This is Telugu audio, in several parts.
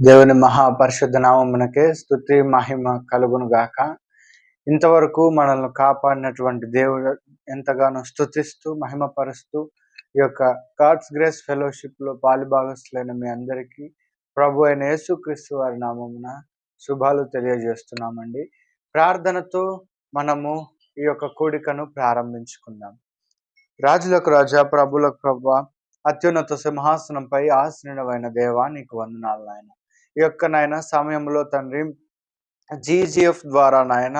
దేవుని మహాపరిశుద్ధ నామమునకే స్థుతి మహిమ కలుగును గాక ఇంతవరకు మనల్ని కాపాడినటువంటి దేవుడు ఎంతగానో స్థుతిస్తూ మహిమపరుస్తూ ఈ యొక్క గాడ్స్ గ్రేస్ ఫెలోషిప్లో పాలుభాగస్తులైన మీ అందరికీ ప్రభు అయిన యేసుక్రీస్తు వారి నామమున శుభాలు తెలియజేస్తున్నామండి. ప్రార్థనతో మనము ఈ యొక్క కూడికను ప్రారంభించుకుందాం. రాజులకు రాజా ప్రభులకు ప్రభు అత్యున్నత సింహాసనంపై ఆశ్రయమైన దేవా నీకు వందనాలు నాయన. యొక్క నాయన సమయంలో తండ్రి జీజీఎఫ్ ద్వారా నాయన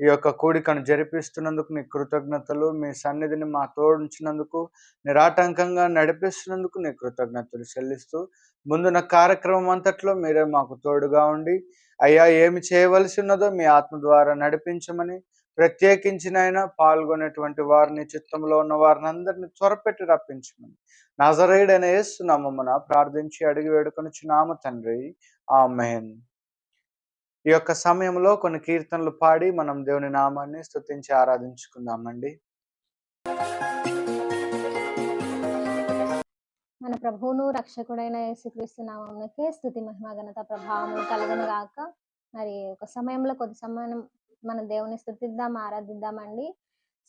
ఈ యొక్క కూడికను జరిపిస్తున్నందుకు నీ కృతజ్ఞతలు మీ సన్నిధిని మా తోడించినందుకు నిరాటంకంగా నడిపిస్తున్నందుకు నీ కృతజ్ఞతలు చెల్లిస్తూ ముందున్న కార్యక్రమం అంతట్లో మీరే మాకు తోడుగా ఉండి అయ్యా ఏమి చేయవలసి ఉన్నదో మీ ఆత్మ ద్వారా నడిపించమని ప్రత్యేకించినైన పాల్గొనేటువంటి వారిని చిత్తంలో ఉన్న వారిని అందరిని త్వరపెట్టి రప్పించమని. నజరేయుడైన యేసు నామమున ప్రార్థించి అడిగి వేడుకొనిచున్నాము తండ్రి. ఆమెన్. ఈ యొక్క సమయంలో కొన్ని కీర్తనలు పాడి మనం దేవుని నామాన్ని స్తుతించి ఆరాధించుకుందామండి. మన ప్రభువును రక్షకుడైన యేసుక్రీస్తు నామమునకే స్థుతి మహిమ ఘనత ప్రభావము కలగను గాక మరి ఒక సమయంలో కొద్ది సమయం మన దేవుని స్థుతిద్దాం ఆరాధిద్దామండి.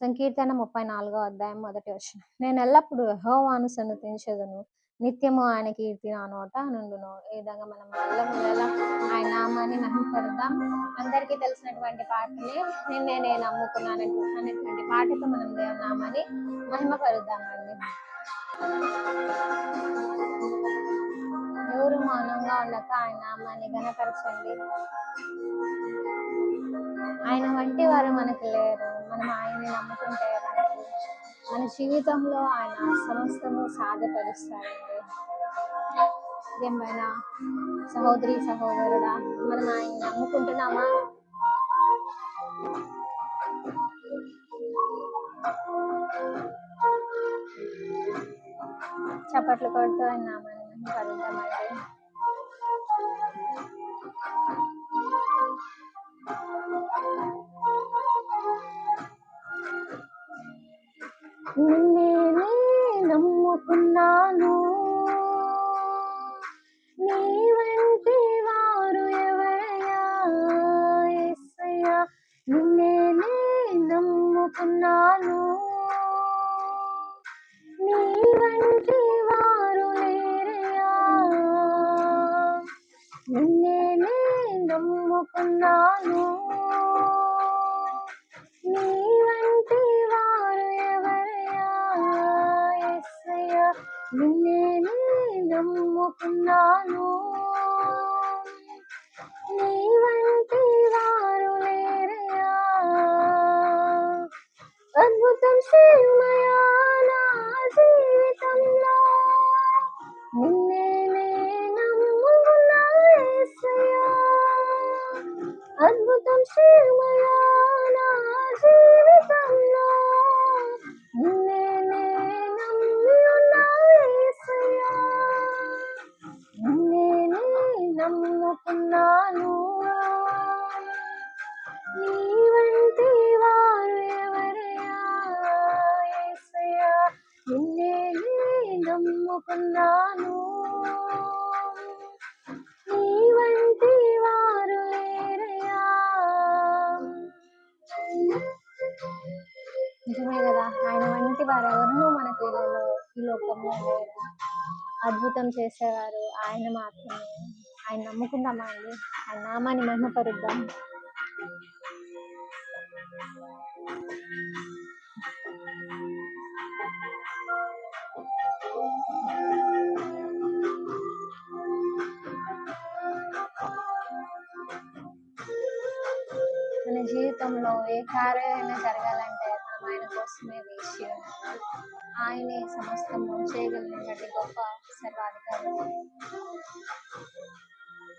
సంకీర్తన ముప్పై నాలుగో అధ్యాయం మొదటి వచ్చిన నేను ఎల్లప్పుడూ యహోవాను సన్నతించదును నిత్యము ఆయన కీర్తి నా నోట నుండును. ఈ విధంగా మనం ఎల్లవేళలా ఆయన నామాన్ని మహిమపడదాం అందరికీ తెలిసినటువంటి పాటని నిన్నే నేను నమ్ముకున్నాను అనేటువంటి పాటతో మనం దేవుని నామాన్ని మహిమపరుద్దామండి. ఎవరు మౌనంగా ఉండక ఆయన నామాన్ని ఘనపరచండి. ఆయన వంటి వారు మనకు లేరు. మనం ఆయన్ని నమ్ముకుంటే మనకు మన జీవితంలో ఆయన సమస్తము సాధ్యపరుస్తాడండి. ఏమైనా సహోదరి సహోదరుడా మనం ఆయన నమ్ముకుంటున్నామా? చప్పట్లు కొడుతూ ఆయన మనం మహిమపరుద్దామండి నిన్నే నమ్ముకున్నాను నీ వంటి వారు ఎవరయ్యా? నిన్నే నమ్ముకున్నాను. నీ వంటి వారు లేరయ్యా నిజమే కదా ఆయన వంటి వారు ఎవరినూ మన ఈ ఈ లోకంలో లేరు. అద్భుతం చేసేవారు ఆయన మాత్రమే. ఆయన నమ్ముకుందామా అండి? ఆయన నామాన్ని మహిమపరుద్దాం. మన జీవితంలో ఏ కార్యమైనా జరగాలంటే మనం ఆయన కోసమే వేసి ఆయనే సమస్తము చేయగలిగినటువంటి గొప్ప సర్వాధికారి.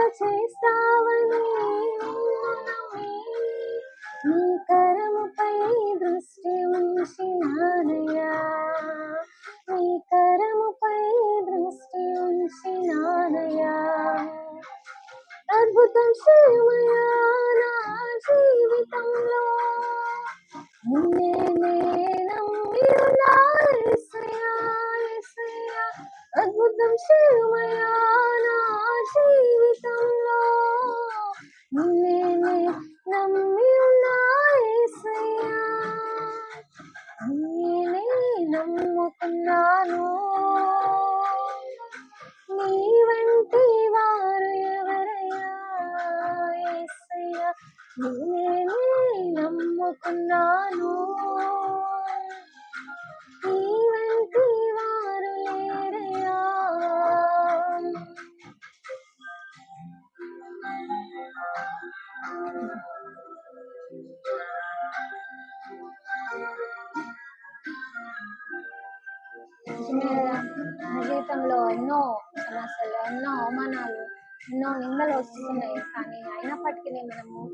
చేస్తావని నీ కరముపై దృష్టి ఉంచినానయ్యా. నీ కరముపై దృష్టి ఉంచినానయ్యా. అద్భుతం చేయమయ్యా నా జీవితంలో. నిన్నే నమ్మి అద్భుతం నా నా జీవితంలో ఎన్నో సమస్యలు ఎన్నో అవమానాలు ఎన్నో నిందలు వస్తున్నాయి. కానీ అయినప్పటికీ మనము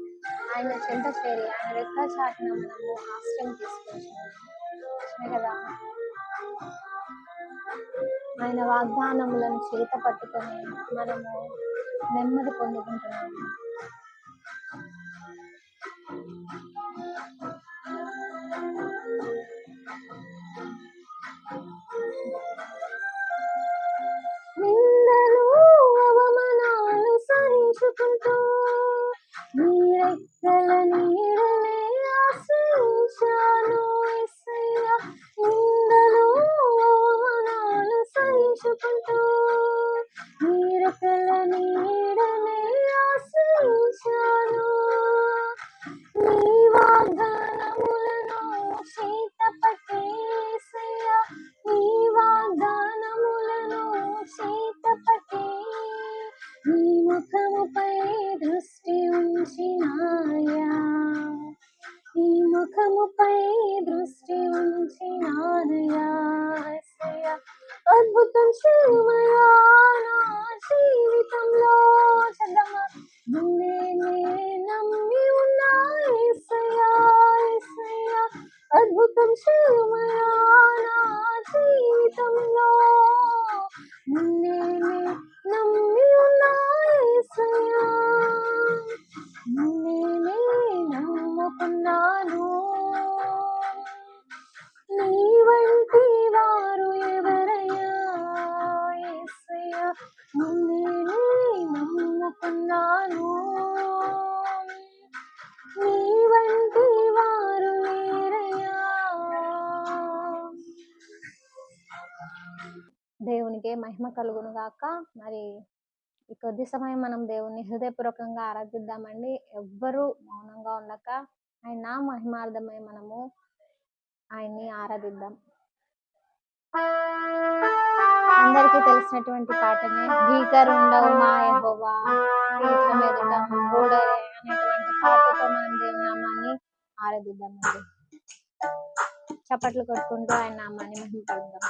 ఆయన చెంత చేరి ఆయన రెక్క చాటున మనము ఆశ్రయం తీసుకుంటున్నాము. కదా? ఆయన వాగ్దానములను చేత పట్టుకొని మనము నెమ్మది పొందుకుంటున్నాము. కలుగును గాక మరి ఈ కొద్ది సమయం మనం దేవుని హృదయపూర్వకంగా ఆరాధిద్దామండి. ఎవ్వరూ మౌనంగా ఉండక ఆయన నా మహిమార్థమై మనము ఆయన్ని ఆరాధిద్దాం. అందరికీ తెలిసినటువంటి పాటనే భీకరుండవు మా యెహోవా పీఠం ఎదుట గోడరే అనేటువంటి పాటతో మనం దేవుని నామాన్ని ఆరాధిద్దామండి. చప్పట్లు కొట్టుకుంటూ ఆయన నామాన్ని మహిమపడదాం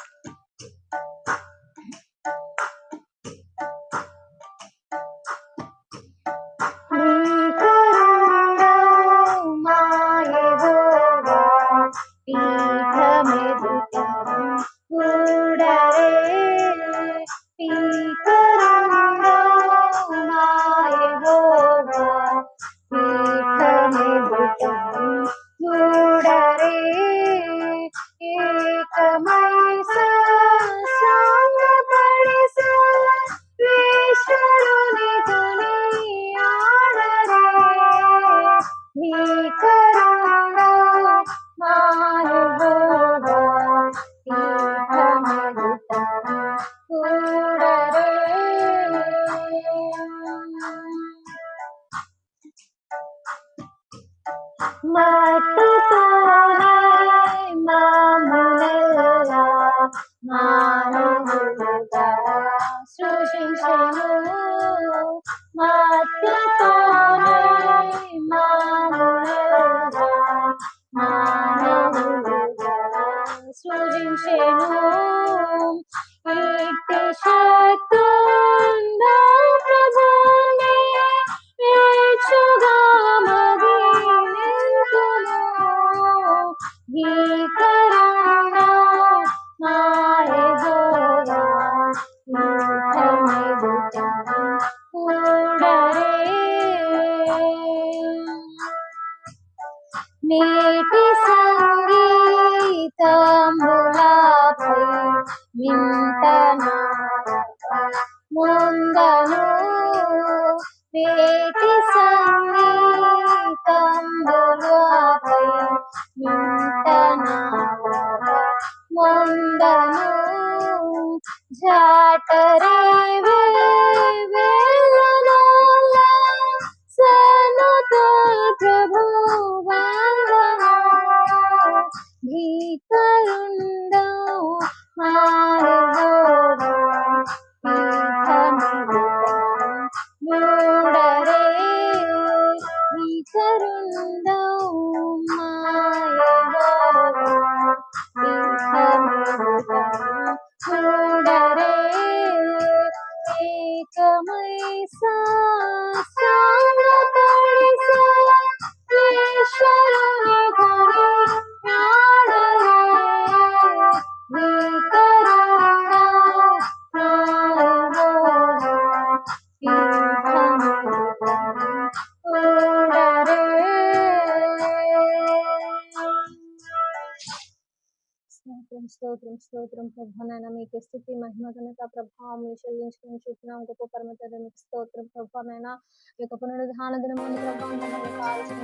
స్తోత్రం స్తోత్రం ప్రభానైన మీకు స్థుతి మహిమ ఘనత ప్రభావం చెల్లించుకుని చూస్తున్నాం. గొప్ప పరమత మీకు స్తోత్రం ప్రభానైనా ఈ యొక్క పునరుద్ధాన దినం ముందు ప్రభావం కావాల్సిన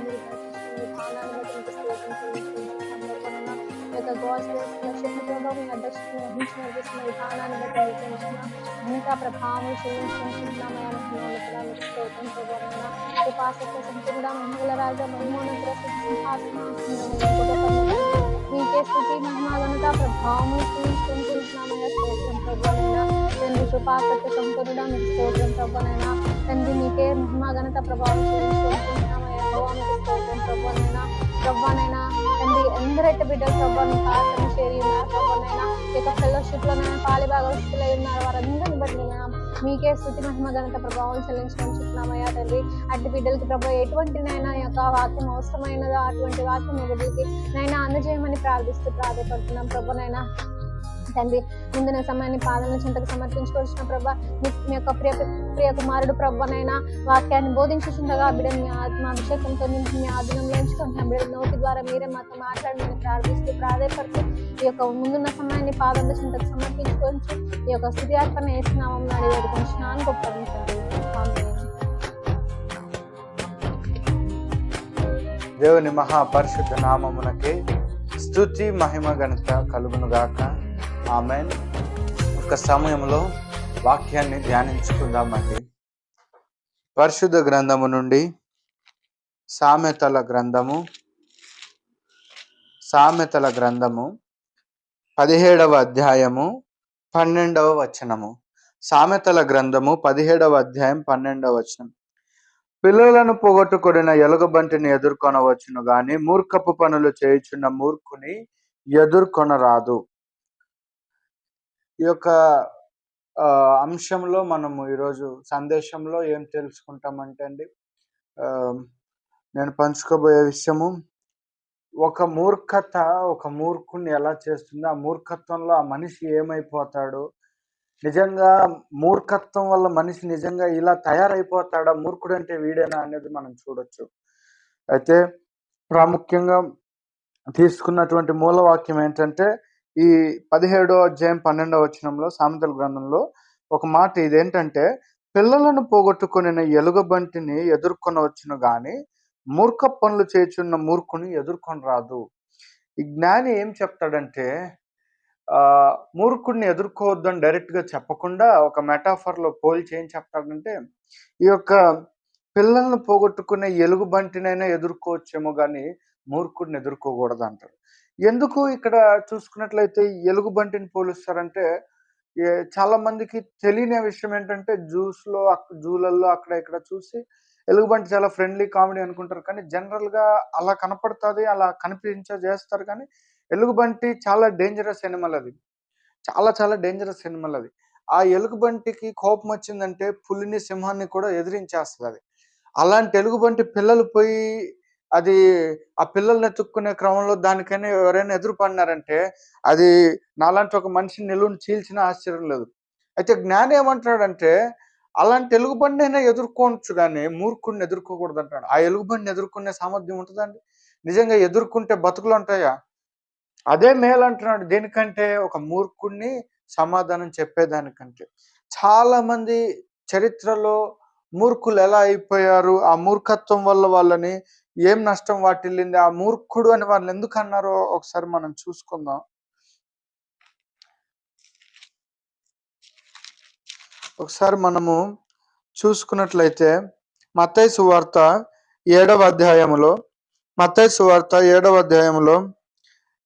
విధానాన్ని బట్టి మీకు స్తోత్రం చెల్లించుకుంటున్నాం. ప్రభానైనా ఈ యొక్క గోస్పెల్ శక్తి ప్రభావం మీ అధ్యక్షతను వహించి నడిపిస్తున్న విధానాన్ని బట్టి మీకు తెలిసిన ఘనత ప్రభావం చెల్లించుకుంటున్నామయ్యా మీకు స్తోత్రం ప్రభావైనా కృపాసక్త సంపూర్ణ మహిళల రాజా మహిమోన్నత నీకే మీకే స్థుతి మహిమ ఘనత ప్రభావము చూసుకుంటున్నామయ్యా స్తోత్రం ప్రభునైనా తండ్రి కృపాసక్త సంపూర్ణ మీకు స్తోత్రం ప్రభునైనా తండ్రి నీకే మహిమ ఘనత ప్రభావం చూసుకుంటున్నామయ్యా యెహోవా స్తోత్రం ప్రభునైనా ప్రభానైనా తండ్రి ఎందరైతే బిడ్డలు ప్రభావ మీకు చేరి ఉన్నారు ప్రభానైనా ఇక ఫెలోషిప్లో లోనైనా పాలి భాగస్తులై ఉన్నారు వారందరిని బట్టి నేను మీకే స్థుతి మహిమ ఘనత ప్రభావం చెల్లించడం చుట్టున్నామయ్యా తండ్రి అట్టి బిడ్డలకి ప్రభు ఎటువంటి నైనా యొక్క వాక్యం అవసరమైనదో అటువంటి వాక్యం బిడ్డలకి నైనా అందజేయమని ప్రార్థిస్తూ ప్రాధాయపడుతున్నాం ప్రభానైనా తండ్రి ముందున సమయాన్ని పాదన చింతకు సమర్పించుకొచ్చిన ప్రభా మీ యొక్క ప్రియ ప్రియ కుమారుడు ప్రభనైనా వాక్యాన్ని బోధించుండగా బిడ్డ మీ ఆత్మ అభిషేకంతో నింపి మీ ఆధీనంలో ఎంచుకుంటున్నాం బిడ్డ నోటి ద్వారా మీరే మాతో మాట్లాడమని ప్రార్థిస్తూ ప్రాధాయపడుతూ ఈ యొక్క ముందున్న సమయాన్ని పాదన చింతకు సమర్పించుకోవచ్చు ఈ యొక్క స్థితి అర్పణ వేసినామని అడిగేది కొంచెం గొప్ప దేవుని మహాపరిశుద్ధ నామమునకే స్థుతి మహిమ గణత కలుగునుగాక. గాక ఆమె ఒక సమయంలో వాక్యాన్ని ధ్యానించుకుందామండి. పరిశుద్ధ గ్రంథము నుండి సామెతల గ్రంథము. సామెతల గ్రంథము పదిహేడవ అధ్యాయము పన్నెండవ వచనము. సామెతల గ్రంథము పదిహేడవ అధ్యాయం పన్నెండవ వచనం. పిల్లలను పోగొట్టుకొనిన ఎలుగుబంటిని ఎదుర్కొనవచ్చును గాని మూర్ఖపు పనులు చేయుచున్న మూర్ఖుని ఎదుర్కొనరాదు. ఈ యొక్క అంశంలో మనము ఈరోజు సందేశంలో ఏం తెలుసుకుంటామంటే అండి నేను పంచుకోబోయే విషయము ఒక మూర్ఖత ఒక మూర్ఖుని ఎలా చేస్తుంది ఆ మూర్ఖత్వంలో ఆ మనిషి ఏమైపోతాడు నిజంగా మూర్ఖత్వం వల్ల మనిషి నిజంగా ఇలా తయారైపోతాడా మూర్ఖుడు అంటే వీడేనా అనేది మనం చూడొచ్చు. అయితే ప్రాముఖ్యంగా తీసుకున్నటువంటి మూలవాక్యం ఏంటంటే ఈ పదిహేడో అధ్యాయం పన్నెండవ వచనంలో సామెతల గ్రంథంలో ఒక మాట ఇదేంటంటే పిల్లలను పోగొట్టుకుని ఎలుగుబంటిని ఎదుర్కొనవచ్చును గాని మూర్ఖ పనులు చేచున్న మూర్ఖుని ఎదుర్కొని రాదు ఈ జ్ఞాని ఏం చెప్తాడంటే ఆ మూర్ఖుడిని ఎదుర్కోవద్దని డైరెక్ట్గా చెప్పకుండా ఒక మెటాఫర్లో పోల్ పోల్చి ఏం చెప్తాడంటే ఈ యొక్క పిల్లలను పోగొట్టుకునే ఎలుగుబంటినైనా ఎదుర్కోవచ్చేమో కానీ మూర్ఖుడిని ఎదుర్కోకూడదు అంటారు ఎందుకు ఇక్కడ చూసుకున్నట్లయితే ఎలుగుబంటిని పోలుస్తారంటే చాలా మందికి తెలియని విషయం ఏంటంటే జూస్లో జూలల్లో అక్కడ ఇక్కడ చూసి ఎలుగుబంటి చాలా ఫ్రెండ్లీ కామెడీ అనుకుంటారు. కానీ జనరల్గా అలా కనపడుతుంది అలా కనిపించ చేస్తారు. కానీ ఎలుగుబంటి చాలా డేంజరస్ ఎనిమల్ అది. చాలా చాలా డేంజరస్ ఎనిమల్ అది. ఆ ఎలుగుబంటికి కోపం వచ్చిందంటే పులిని సింహాన్ని కూడా ఎదిరించేస్తుంది అది. అలాంటి ఎలుగుబంటి పిల్లలు పోయి అది ఆ పిల్లల్ని ఎత్తుక్కునే క్రమంలో దానికైనా ఎవరైనా ఎదురుపడినారంటే అది నాలాంటి ఒక మనిషిని నిలువుని చీల్చిన ఆశ్చర్యం లేదు. అయితే జ్ఞానం ఏమంటాడంటే అలాంటి ఎలుగుబండి అయినా ఎదుర్కోవచ్చు కానీ మూర్ఖుడిని ఎదుర్కోకూడదు అంటాడు ఆ ఎలుగుబండిని ఎదుర్కొనే సామర్థ్యం ఉంటుందండి? నిజంగా ఎదుర్కొంటే బతుకులు ఉంటాయా? అదే మేలు అంటున్నాడు దేనికంటే ఒక మూర్ఖుడిని సమాధానం చెప్పేదానికంటే. చాలా మంది చరిత్రలో మూర్ఖులు ఎలా అయిపోయారు? ఆ మూర్ఖత్వం వల్ల వాళ్ళని ఏం నష్టం వాటిల్లింది? ఆ మూర్ఖుడు అని వాళ్ళు ఎందుకు అన్నారో ఒకసారి మనం చూసుకుందాం. ఒకసారి మనము చూసుకున్నట్లయితే మత్తయ్య సువార్త ఏడవ అధ్యాయంలో మత్తయ్య సువార్త ఏడవ అధ్యాయంలో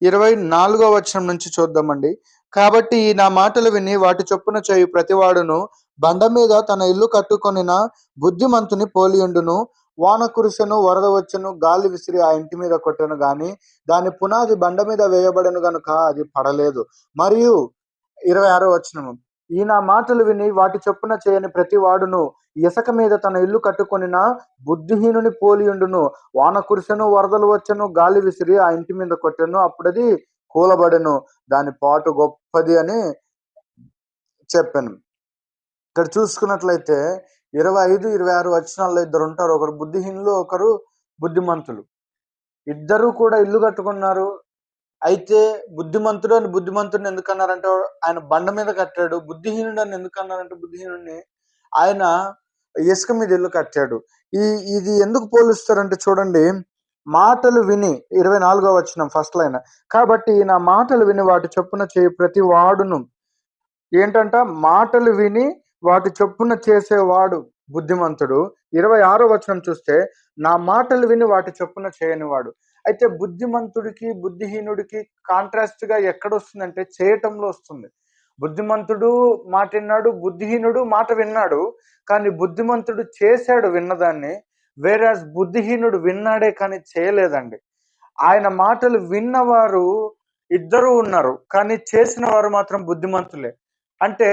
ఇరవై నాలుగో వచనం నుంచి చూద్దామండి. కాబట్టి ఈ నా మాటలు విని వాటి చొప్పున చేయు ప్రతివాడును బండ మీద తన ఇల్లు కట్టుకొనిన బుద్ధిమంతుని పోలియుండును. వాన కురిసెను వరద వచ్చను గాలి విసిరి ఆ ఇంటి మీద కొట్టను గాని దాని పునాది బండ మీద వేయబడను గనుక అది పడలేదు. మరియు ఇరవై ఆరో వచనము. ఈయన మాటలు విని వాటి చొప్పున చేయని ప్రతి వాడును ఇసక మీద తన ఇల్లు కట్టుకొనిన బుద్ధిహీనుని పోలియుండును వాన కురిసెను వరదలు వచ్చను గాలి విసిరి ఆ ఇంటి మీద కొట్టను అప్పుడది కూలబడెను. దాని పాటు గొప్పది అని చెప్పాను. ఇక్కడ చూసుకున్నట్లయితే ఇరవై ఐదు ఇరవై ఆరు వచనాల్లో ఇద్దరు ఉంటారు. ఒకరు బుద్ధిహీనులు ఒకరు బుద్ధిమంతులు. ఇద్దరు కూడా ఇల్లు కట్టుకున్నారు. అయితే బుద్ధిమంతుడు అని బుద్ధిమంతుడిని ఎందుకు అన్నారంటే ఆయన బండ మీద కట్టాడు. బుద్ధిహీనుడు అని ఎందుకు అన్నారంటే బుద్ధిహీనుడిని ఆయన ఇసుక మీద ఇల్లు కట్టాడు. ఈ ఇది ఎందుకు పోలుస్తారంటే చూడండి మాటలు విని ఇరవై నాలుగో వచ్చిన ఫస్ట్ లైన్ కాబట్టి నా మాటలు విని వాటి చొప్పున చేయి ప్రతి వాడును. ఏంటంట? మాటలు విని వాటి చొప్పున చేసేవాడు బుద్ధిమంతుడు. ఇరవై ఆరో వచనం చూస్తే నా మాటలు విని వాటి చొప్పున చేయనివాడు. అయితే బుద్ధిమంతుడికి బుద్ధిహీనుడికి కాంట్రాస్ట్గా ఎక్కడ వస్తుందంటే చేయటంలో వస్తుంది. బుద్ధిమంతుడు మాట విన్నాడు బుద్ధిహీనుడు మాట విన్నాడు కానీ బుద్ధిమంతుడు చేశాడు విన్నదాన్ని వేరాజ్ బుద్ధిహీనుడు విన్నాడే కానీ చేయలేదండి. ఆయన మాటలు విన్నవారు ఇద్దరు ఉన్నారు కానీ చేసిన వారు మాత్రం బుద్ధిమంతులే. అంటే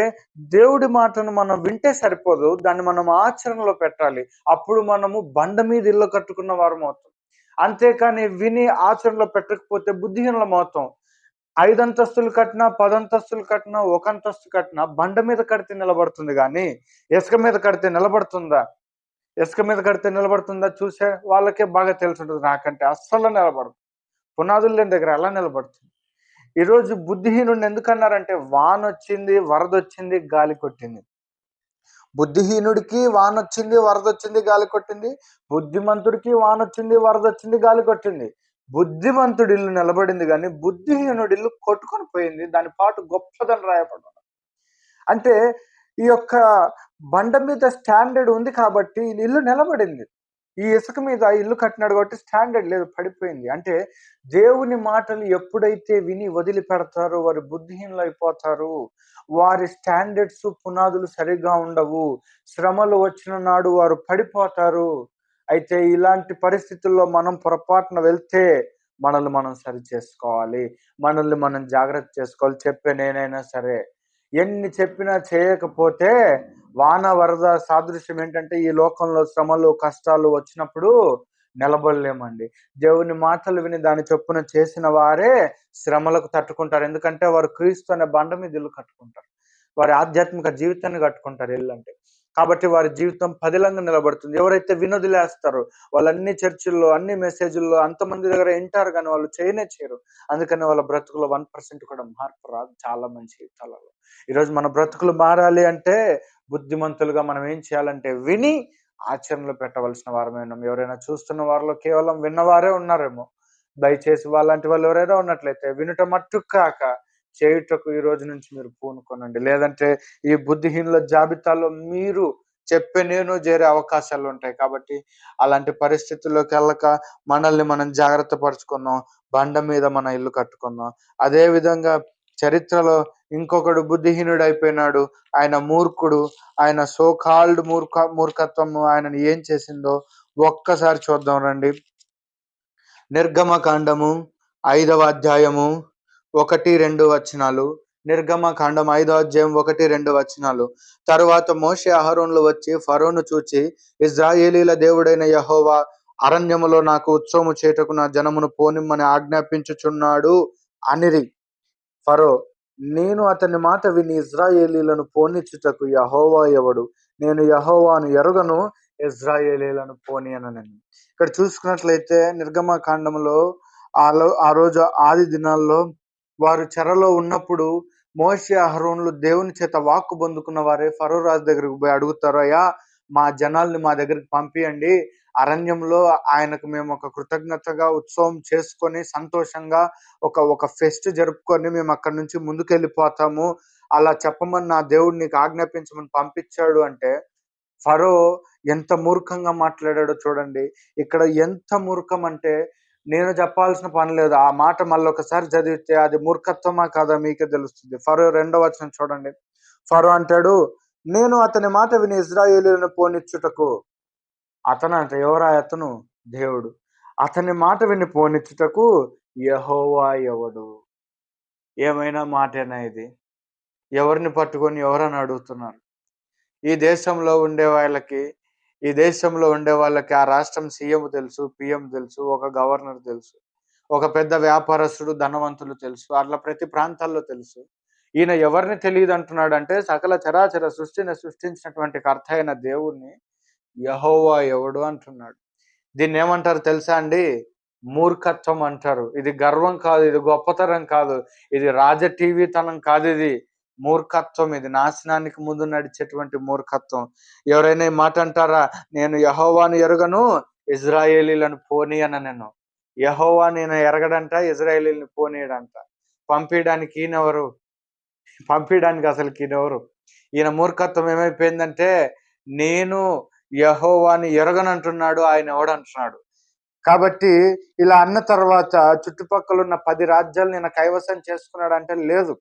దేవుడి మాటను మనం వింటే సరిపోదు దాన్ని మనం ఆచరణలో పెట్టాలి. అప్పుడు మనము బండ మీద ఇల్లు కట్టుకున్న వారు అవుతాం. అంతేకాని విని ఆచరణలో పెట్టకపోతే బుద్ధిహీనులం అవుతాం. ఐదు అంతస్తులు కట్టినా పదంతస్తులు కట్టినా ఒక అంతస్తు కట్టినా బండ మీద కడితే నిలబడుతుంది కానీ ఇసుక మీద కడితే నిలబడుతుందా? ఇసుక మీద కడితే నిలబడుతుందా? చూసే వాళ్ళకే బాగా తెలిసి ఉంటుంది. నాకంటే అస్సలు నిలబడదు. పునాదులు లేని దగ్గర ఎలా నిలబడుతుంది? ఈరోజు బుద్ధిహీనుడిని ఎందుకన్నారంటే వాన వచ్చింది వరద వచ్చింది గాలి కొట్టింది. బుద్ధిహీనుడికి వాన వచ్చింది వరద వచ్చింది గాలి కొట్టింది. బుద్ధిమంతుడికి వాన వచ్చింది వరద వచ్చింది గాలి కొట్టింది. బుద్ధిమంతుడి ఇల్లు నిలబడింది కానీ బుద్ధిహీనుడి ఇల్లు కొట్టుకొని పోయింది. దాని పాటు గొప్పదని రాయబడ్డాడు. అంటే ఈ యొక్క బండ మీద స్టాండర్డ్ ఉంది కాబట్టి ఈ ఇల్లు నిలబడింది. ఈ ఇసుక మీద ఇల్లు కట్టినాడు కాబట్టి స్టాండర్డ్ లేదు పడిపోయింది. అంటే దేవుని మాటలు ఎప్పుడైతే విని వదిలిపెడతారో వారి బుద్ధిహీనులు అయిపోతారు వారి స్టాండర్డ్స్ పునాదులు సరిగ్గా ఉండవు. శ్రమలు వచ్చిన నాడు వారు పడిపోతారు. అయితే ఇలాంటి పరిస్థితుల్లో మనం పొరపాటున వెళ్తే మనల్ని మనం సరి చేసుకోవాలి. మనల్ని మనం జాగ్రత్త చేసుకోవాలి. చెప్పే నేనైనా సరే. ఎన్ని చెప్పినా చేయకపోతే వాన వరద సాదృశ్యం ఏంటంటే ఈ లోకంలో శ్రమలు కష్టాలు వచ్చినప్పుడు నిలబడలేమండి. దేవుని మాటలు విని దాని చొప్పున చేసిన వారే శ్రమలకు తట్టుకుంటారు. ఎందుకంటే వారు క్రీస్తు అనే బండ మీద ఇల్లు కట్టుకుంటారు. వారి ఆధ్యాత్మిక జీవితాన్ని కట్టుకుంటారు ఇల్లు అంటే కాబట్టి వారి జీవితం పదిలంగా నిలబడుతుంది. ఎవరైతే వినోదిలేస్తారో వాళ్ళన్ని చర్చిల్లో అన్ని మెసేజ్ల్లో అంతమంది దగ్గర వింటారు కానీ వాళ్ళు చేయనే చేయరు. అందుకని వాళ్ళ బ్రతుకులో వన్ పర్సెంట్ కూడా మార్పు రాదు చాలా మంచి జీవితాలలో ఈరోజు మన బ్రతుకులు మారాలి అంటే బుద్ధిమంతులుగా మనం ఏం చేయాలంటే విని ఆచరణలో పెట్టవలసిన వారమే ఉన్నాం. ఎవరైనా చూస్తున్న వారిలో కేవలం విన్నవారే ఉన్నారేమో. దయచేసి వాళ్ళంటి వాళ్ళు ఎవరైనా ఉన్నట్లయితే వినుట మట్టుకు కాక చేయుటకు ఈ రోజు నుంచి మీరు పూనుకోనండి లేదంటే ఈ బుద్ధిహీనుల జాబితాలో మీరు చెప్పే నేను చేరే అవకాశాలు ఉంటాయి. కాబట్టి అలాంటి పరిస్థితుల్లోకి వెళ్ళక మనల్ని మనం జాగ్రత్త పరుచుకుందాం. బండ మీద మన ఇల్లు కట్టుకుందాం. అదే విధంగా చరిత్రలో ఇంకొకడు బుద్ధిహీనుడు అయిపోయినాడు ఆయన మూర్ఖుడు. ఆయన సో కాల్డ్ మూర్ఖ మూర్ఖత్వం ఆయనను ఏం చేసిందో ఒక్కసారి చూద్దాం రండి. నిర్గమకాండము ఐదవ అధ్యాయము ఒకటి రెండు వచనాలు. నిర్గమ కాండం ఐదో అధ్యాయం ఒకటి రెండు వచనాలు. తరువాత మోషే అహరోన్లు వచ్చి ఫరోను చూచి ఇజ్రాయేలీల దేవుడైన యహోవా అరణ్యములో నాకు ఉత్సవము చేటకు నా జనమును పోనిమ్మని ఆజ్ఞాపించుచున్నాడు అనిరి. ఫరో నేను అతని మాట విని ఇజ్రాయేలీలను పోనిచ్చుటకు యహోవా ఎవడు? నేను యహోవాను ఎరుగను ఇజ్రాయేలీలను పోనీయనని ఇక్కడ చూసుకున్నట్లయితే నిర్గమ కాండంలో ఆలో ఆ రోజు ఆది దినాల్లో వారు చెరలో ఉన్నప్పుడు మోషే అహరోన్లు దేవుని చేత వాక్కు పొందుకున్న వారే ఫరో రాజు దగ్గరికి పోయి అడుగుతారు అయ్యా మా జనాల్ని మా దగ్గరికి పంపియండి. అరణ్యంలో ఆయనకు మేము ఒక కృతజ్ఞతగా ఉత్సవం చేసుకొని సంతోషంగా ఒక ఒక ఫెస్ట్ జరుపుకొని మేము అక్కడి నుంచి ముందుకెళ్ళిపోతాము. అలా చెప్పమని నా దేవుడు నీకు ఆజ్ఞాపించమని పంపించాడు అంటే ఫరో ఎంత మూర్ఖంగా మాట్లాడాడో చూడండి. ఇక్కడ ఎంత మూర్ఖం అంటే నేను చెప్పాల్సిన పని లేదు. ఆ మాట మళ్ళీ ఒకసారి చదివితే అది మూర్ఖత్వమా కాదా మీకే తెలుస్తుంది. ఫరో రెండో వచనం చూడండి. ఫరో అంటాడు నేను అతని మాట విని ఇజ్రాయేలీలను పోనిచ్చుటకు. అతను అంటే ఎవరా అతను? దేవుడు. అతని మాట విని పోనిచ్చుటకు యహోవా ఎవడు? ఏమైనా మాటేనా ఇది? ఎవరిని పట్టుకొని ఎవరని అడుగుతున్నారు? ఈ దేశంలో ఉండే వాళ్ళకి ఈ దేశంలో ఉండే వాళ్ళకి ఆ రాష్ట్రం సీఎం తెలుసు పిఎం తెలుసు ఒక గవర్నర్ తెలుసు ఒక పెద్ద వ్యాపారస్తుడు ధనవంతులు తెలుసు అట్లా ప్రతి ప్రాంతాల్లో తెలుసు. ఈయన ఎవరిని తెలియదు అంటున్నాడు అంటే సకల చరాచర సృష్టిని సృష్టించినటువంటి కర్త అయిన దేవుణ్ణి యహోవా ఎవడు అంటున్నాడు. దీన్ని ఏమంటారు తెలుసా అండి? మూర్ఖత్వం అంటారు. ఇది గర్వం కాదు ఇది గొప్పతనం కాదు ఇది రాజ టీవీతనం కాదు ఇది. మూర్ఖత్వం ఇది. నాశనానికి ముందు నడిచేటువంటి మూర్ఖత్వం. ఎవరైనా మాట అంటారా? నేను యహోవాను ఎరుగను ఇజ్రాయేలీలను పోనీయన నేను. యహోవా నేను ఎరగడంట ఇజ్రాయేలీని పోనీయడంట. పంపించడానికి ఈయనెవరు పంపించడానికి అసలు ఈయనెవరు ఈయన మూర్ఖత్వం ఏమైపోయిందంటే నేను యహోవాని ఎరగనంటున్నాడు ఆయన ఎవడంటున్నాడు కాబట్టి ఇలా అన్న తర్వాత చుట్టుపక్కల ఉన్న పది రాజ్యాలు నేను కైవసం చేసుకున్నాడు అంటే లేదు.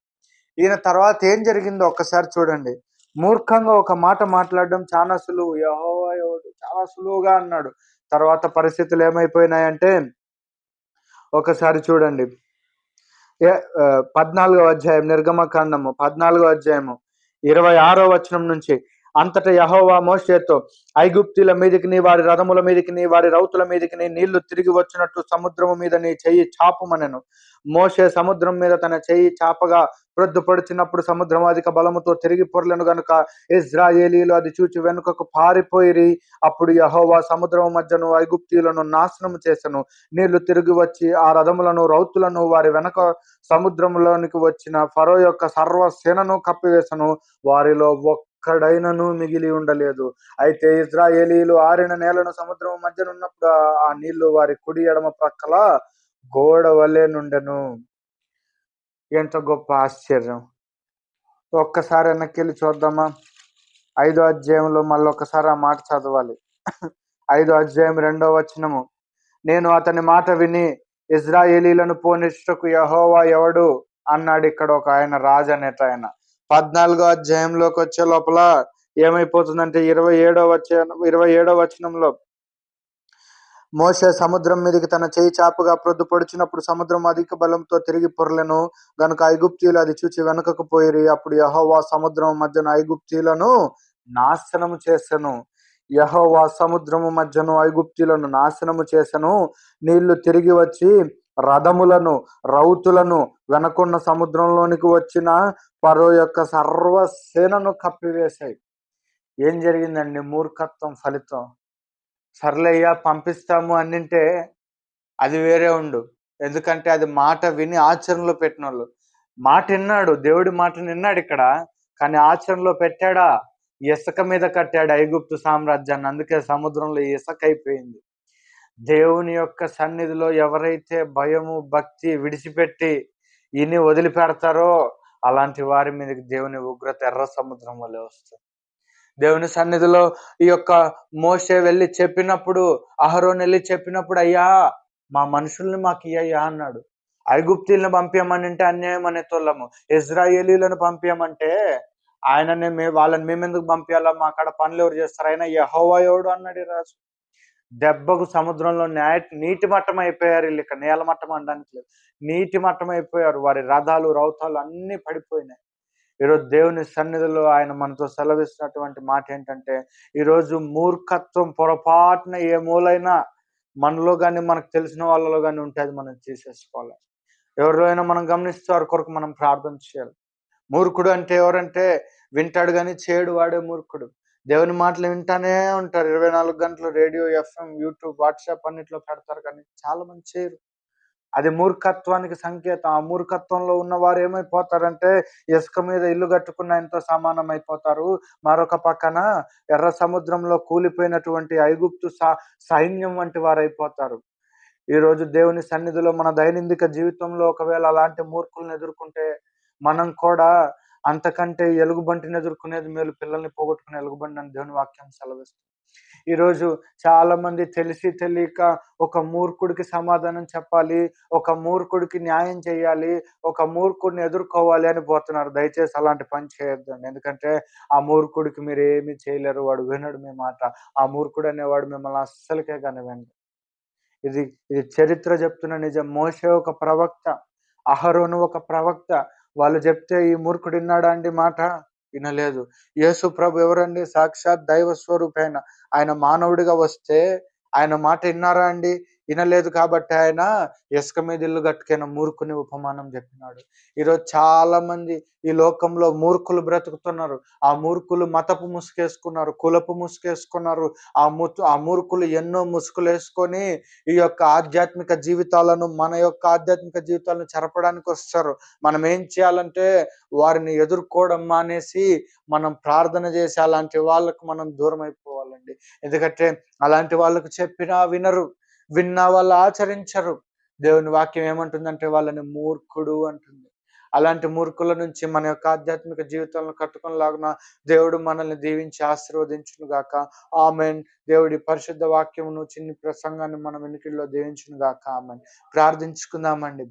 ఈయన తర్వాత ఏం జరిగిందో ఒక్కసారి చూడండి. మూర్ఖంగా ఒక మాట మాట్లాడడం చాలా సులువు. యహోవా ఎవడు? చాలా సులువుగా అన్నాడు. తర్వాత పరిస్థితులు ఏమైపోయినాయంటే ఒకసారి చూడండి. ఏ పద్నాలుగో అధ్యాయం నిర్గమకాండము పద్నాలుగో అధ్యాయము ఇరవై ఆరో వచనం నుంచి. అంతటా యహోవా మోషేతో ఐగుప్తుల మీదకి నీ వారి రథముల మీదకి నీ వారి రౌతుల మీదకి నీ నీళ్ళు తిరిగి వచ్చినట్టు సముద్రము మీద నీ చెయ్యి చాపుమనెను. మోషే సముద్రం మీద తన చెయ్యి చాపగా ప్రొద్దుపడుచున్నప్పుడు సముద్రం అధిక బలముతో తిరిగి పొరలను గనుక ఇజ్రాయేలీలు అది చూచి వెనుకకు పారిపోయిరి అప్పుడు యహోవా సముద్రం మధ్యను ఐగుప్తీయులను నాశనం చేసెను. నీళ్ళు తిరిగి వచ్చి ఆ రథములను రౌతులను వారి వెనక సముద్రంలోనికి వచ్చిన ఫరో యొక్క సర్వ సేనను కప్పివేసను. వారిలో ఒక్కడైనను మిగిలి ఉండలేదు. అయితే ఇజ్రాయేలీలు ఆరిన నేలను సముద్రం మధ్యన ఉన్నప్పుడు ఆ- నీళ్ళు వారి కుడి ఎడమ ప్రక్కల గోడ వలె నుండెను. ఎంత గొప్ప ఆశ్చర్యం. ఒక్కసారి వెనక్కి వెళ్ళి చూద్దామా? ఐదో అధ్యాయంలో మళ్ళీ ఒక్కసారి ఆ మాట చదవాలి. ఐదో అధ్యాయం రెండో వచనము. నేను అతని మాట విని ఇజ్రాయేలీలను పోనిష్టకు యహోవా ఎవడు? అన్నాడు ఇక్కడ ఒక ఆయన రాజు అనేట ఆయన పద్నాలుగో అధ్యాయంలోకి వచ్చే లోపల ఏమైపోతుందంటే ఇరవై ఏడో వచ్చే ఇరవై ఏడో వచనంలో మోసే సముద్రం మీదకి తన చేయి చాపుగా ప్రొద్దు పొడిచినప్పుడు సముద్రం అధిక బలంతో తిరిగి పొరలను గనుక ఐగుప్తీయులు అది చూచి వెనుకకు పోయిరి అప్పుడు యహోవా సముద్రం మధ్యన ఐగుప్తీయులను నాశనము చేసెను. యహోవా సముద్రము మధ్యను ఐగుప్తీయులను నాశనము చేసెను. నీళ్ళు తిరిగి వచ్చి రథములను రౌతులను వెనకున్న సముద్రంలోనికి వచ్చిన పరో యొక్క సర్వసేనను కప్పివేశాయి. ఏం జరిగిందండి? మూర్ఖత్వం ఫలితం. సర్లయ్యా పంపిస్తాము అన్నింటే అది వేరే ఉండు. ఎందుకంటే అది మాట విని ఆచరణలో పెట్టిన వాళ్ళు మాట విన్నాడు దేవుడి మాట విన్నాడు ఇక్కడ. కానీ ఆచరణలో పెట్టాడా? ఇసుక మీద కట్టాడు ఐగుప్తు సామ్రాజ్యాన్ని. అందుకే సముద్రంలో ఇసుక అయిపోయింది. దేవుని యొక్క సన్నిధిలో ఎవరైతే భయము భక్తి విడిచిపెట్టి ఇని వదిలిపెడతారో అలాంటి వారి మీదకి దేవుని ఉగ్రత ఎర్ర సముద్రం వల్ల వస్తుంది. దేవుని సన్నిధిలో ఈ యొక్క మోసే వెళ్ళి చెప్పినప్పుడు అహరోన్ వెళ్ళి చెప్పినప్పుడు అయ్యా మా మనుషుల్ని మాకు ఇయ్యా అన్నాడు. ఐగుప్తీలను పంపించమని అంటే అన్యాయం అనే తోళ్ళము ఇజ్రాయేలీలను పంపించమంటే ఆయననే మే వాళ్ళని మేమెందుకు పంపించాలా మా కాడ పనులు ఎవరు చేస్తారు? ఆయన యహోవయోడు అన్నాడు రాజు. దెబ్బకు సముద్రంలో న్యాయ నీటి మట్టం అయిపోయారు వీళ్ళు ఇక్కడ. నేల మట్టం అనడానికి లేదు. నీటి మట్టం అయిపోయారు. వారి రథాలు రౌతాలు అన్ని పడిపోయినాయి. ఈరోజు దేవుని సన్నిధిలో ఆయన మనతో సెలవిస్తున్నటువంటి మాట ఏంటంటే ఈరోజు మూర్ఖత్వం పొరపాటున ఏ మూలైనా మనలో కానీ మనకు తెలిసిన వాళ్ళలో కానీ ఉంటే అది మనం తీసేసుకోవాలి. ఎవరిలో అయినా మనం గమనిస్తే వారి కొరకు మనం ప్రార్థన చేయాలి. మూర్ఖుడు అంటే ఎవరంటే వింటాడు కానీ చేయడు వాడే మూర్ఖుడు. దేవుని మాటలు వింటానే ఉంటారు. ఇరవై నాలుగు గంటలు రేడియో ఎఫ్ఎం యూట్యూబ్ వాట్సాప్ అన్నిట్లో పెడతారు కానీ చాలా మంది చేయరు. అది మూర్ఖత్వానికి సంకేతం. ఆ మూర్ఖత్వంలో ఉన్నవారు ఏమైపోతారంటే ఇసుక మీద ఇల్లు కట్టుకున్న ఎంతో సమానం అయిపోతారు. మరొక పక్కన ఎర్ర సముద్రంలో కూలిపోయినటువంటి ఐగుప్తు సైన్యం వంటి వారు అయిపోతారు ఈ రోజు దేవుని సన్నిధిలో మన దైనందిక జీవితంలో ఒకవేళ అలాంటి మూర్ఖులను ఎదుర్కొంటే మనం కూడా అంతకంటే ఎలుగుబంటిని ఎదుర్కొనేది మేలు పిల్లల్ని పోగొట్టుకునే ఎలుగుబంటి అని దేవుని వాక్యం సెలవిస్తుంది. ఈరోజు చాలా మంది తెలిసి తెలియక ఒక మూర్ఖుడికి సమాధానం చెప్పాలి ఒక మూర్ఖుడికి న్యాయం చేయాలి ఒక మూర్ఖుడిని ఎదుర్కోవాలి అని పోతున్నారు. దయచేసి అలాంటి పని చేయొద్దండి. ఎందుకంటే ఆ మూర్ఖుడికి మీరు ఏమి చేయలేరు. వాడు వినడు మీ మాట. ఆ మూర్ఖుడు అనేవాడు మిమ్మల్ని అస్సలకే కనివ్వండి. ఇది ఇది చరిత్ర చెప్తున్న నిజం. మోసే ఒక ప్రవక్త అహరోను ఒక ప్రవక్త వాళ్ళు చెప్తే ఈ మూర్ఖుడు విన్నాడా అండి మాట? వినలేదు. యేసు ప్రభు ఎవరండి? సాక్షాత్ దైవ స్వరూపైన ఆయన మానవుడిగా వస్తే ఆయన మాట విన్నారా అండి? వినలేదు కాబట్టి ఆయన ఇసుక మీద ఇల్లు కట్టుకైన మూర్ఖుని ఉపమానం చెప్పినాడు. ఈరోజు చాలా మంది ఈ లోకంలో మూర్ఖులు బ్రతుకుతున్నారు. ఆ మూర్ఖులు మతపు ముసుకేసుకున్నారు కులపు ముసుకేసుకున్నారు ఆ ముతు ఆ మూర్ఖులు ఎన్నో ముసుగులు వేసుకొని ఈ యొక్క ఆధ్యాత్మిక జీవితాలను మన యొక్క ఆధ్యాత్మిక జీవితాలను చెరపడానికి వస్తారు. మనం ఏం చేయాలంటే వారిని ఎదుర్కోవడం మానేసి మనం ప్రార్థన చేసి అలాంటి వాళ్ళకు మనం దూరం అయిపోవాలండి ఎందుకంటే అలాంటి వాళ్ళకు చెప్పినా వినరు. విన్నా వాళ్ళు ఆచరించరు. దేవుని వాక్యం ఏమంటుందంటే వాళ్ళని మూర్ఖుడు అంటుంది. అలాంటి మూర్ఖుల నుంచి మన యొక్క ఆధ్యాత్మిక జీవితాలను కట్టుకునేలాగున దేవుడు మనల్ని దీవించి ఆశీర్వదించును గాక. ఆమెన్. దేవుడి పరిశుద్ధ వాక్యమును చిన్ని ప్రసంగాన్ని మనం వెనుకల్లో దీవించును గాక. ఆమెన్. ప్రార్థించుకుందామండి.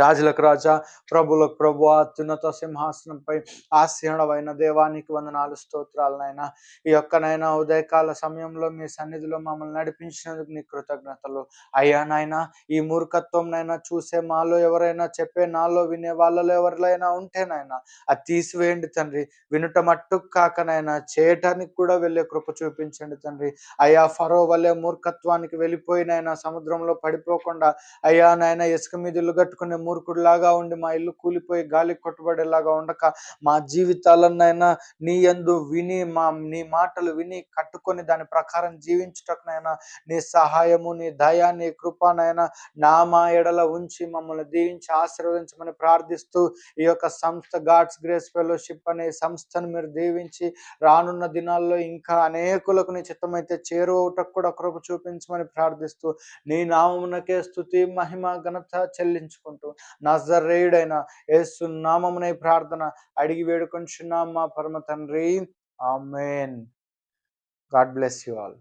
రాజులకు రాజా ప్రభులకు ప్రభు అత్యున్నత సింహాసనంపై ఆశీనమైన దేవానికి వందనాలు స్తోత్రాలనైనా. ఈ యొక్కనైనా ఉదయకాల సమయంలో మీ సన్నిధిలో మమ్మల్ని నడిపించినందుకు నీ కృతజ్ఞతలు. అయ్యా నాయన ఈ మూర్ఖత్వం నైనా చూసే మాలో ఎవరైనా చెప్పే నాలో వినే వాళ్ళలో ఎవరిలో ఉంటేనైనా అది తీసివేయండి తండ్రి. వినుట మట్టుకు కాకనైనా చేయటానికి కూడా వెళ్ళే కృప చూపించండి తండ్రి. అయ్యా ఫరో వల్లే మూర్ఖత్వానికి వెళ్ళిపోయినైనా సముద్రంలో పడిపోకుండా అయ్యా నాయన ఇసుక మీద ఇల్లు కట్టుకునే మూర్ఖుడిలాగా ఉండి మా ఇల్లు కూలిపోయి గాలి కొట్టుబడేలాగా ఉండక మా జీవితాలన్నైనా నీ ఎందు విని మా నీ మాటలు విని కట్టుకొని దాని ప్రకారం జీవించటకునైనా నీ సహాయము నీ దయ నీ కృపనైనా నా మా ఎడల ఉంచి మమ్మల్ని దీవించి ఆశీర్వదించమని ప్రార్థిస్తూ ఈ యొక్క సంస్థ గాడ్స్ గ్రేస్ ఫెలోషిప్ అనే సంస్థను మీరు దీవించి రానున్న దినాల్లో ఇంకా అనేకులకు నీ చిత్తమైతే చేరువటకు కూడా కృప చూపించమని ప్రార్థిస్తూ నీ నామమునకే స్థుతి మహిమ ఘనత చెల్లించుకుంటూ నజరేయుడైన యేసు నామమునే ప్రార్థన అడిగి వేడుకొంచున్నాం మా పరమ తండ్రి. Amen. God bless you all.